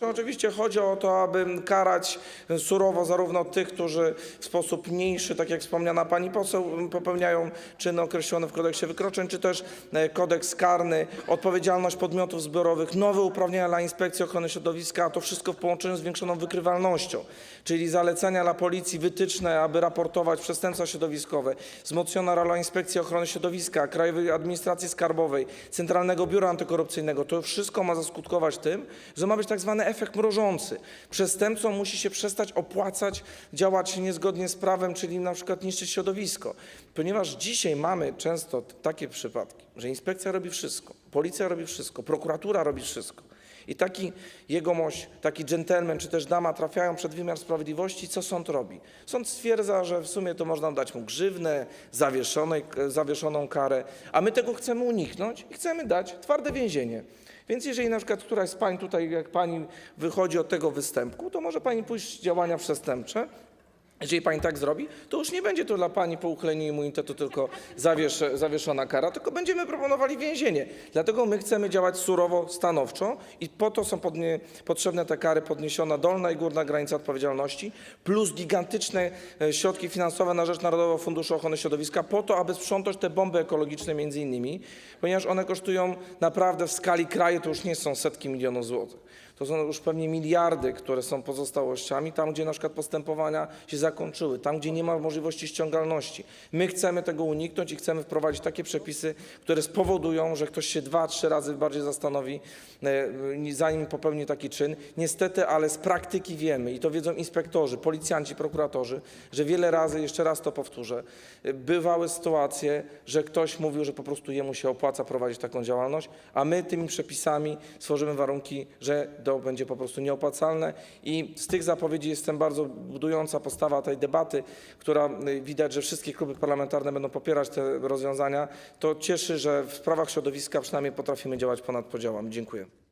Oczywiście chodzi o to, aby karać surowo zarówno tych, którzy w sposób mniejszy, tak jak wspomniana pani poseł, popełniają czyny określone w kodeksie wykroczeń, czy też e, kodeks karny, odpowiedzialność podmiotów zbiorowych, nowe uprawnienia dla Inspekcji Ochrony Środowiska, a to wszystko w połączeniu z zwiększoną wykrywalnością, czyli zalecenia dla policji, wytyczne, aby raportować przestępstwa środowiskowe, wzmocniona rola Inspekcji Ochrony Środowiska, Krajowej Administracji Skarbowej, Centralnego Biura Antykorupcyjnego. To wszystko ma zaskutkować tym, że ma być tak zwany efekt mrożący. Przestępcom musi się przestać opłacać działać niezgodnie z prawem, czyli na przykład niszczyć środowisko. Ponieważ dzisiaj mamy często takie przypadki, że inspekcja robi wszystko, policja robi wszystko, prokuratura robi wszystko. I taki jegomość, taki dżentelmen czy też dama trafiają przed wymiar sprawiedliwości, co sąd robi? Sąd stwierdza, że w sumie to można dać mu grzywnę, zawieszoną karę, a my tego chcemy uniknąć i chcemy dać twarde więzienie. Więc jeżeli na przykład któraś z pań tutaj, jak pani wychodzi od tego występku, to może pani pójść w działania przestępcze. Jeżeli pani tak zrobi, to już nie będzie to dla pani po uchyleniu immunitetu tylko zawiesz, zawieszona kara, tylko będziemy proponowali więzienie. Dlatego my chcemy działać surowo, stanowczo i po to są potrzebne te kary podniesiona dolna i górna granica odpowiedzialności, plus gigantyczne e, środki finansowe na rzecz Narodowego Funduszu Ochrony Środowiska, po to, aby sprzątać te bomby ekologiczne między innymi, ponieważ one kosztują naprawdę w skali kraju, to już nie są setki milionów złotych. To są już pewnie miliardy, które są pozostałościami, tam gdzie na przykład postępowania się zakończyły, tam gdzie nie ma możliwości ściągalności. My chcemy tego uniknąć i chcemy wprowadzić takie przepisy, które spowodują, że ktoś się dwa, trzy razy bardziej zastanowi, e, zanim popełni taki czyn. Niestety, ale z praktyki wiemy i to wiedzą inspektorzy, policjanci, prokuratorzy, że wiele razy, jeszcze raz to powtórzę, e, bywały sytuacje, że ktoś mówił, że po prostu jemu się opłaca prowadzić taką działalność, a my tymi przepisami stworzymy warunki, że będzie po prostu nieopłacalne i z tych zapowiedzi jestem bardzo budująca postawa tej debaty, która y, widać, że wszystkie kluby parlamentarne będą popierać te rozwiązania, to cieszy, że w sprawach środowiska przynajmniej potrafimy działać ponad podziałami. Dziękuję.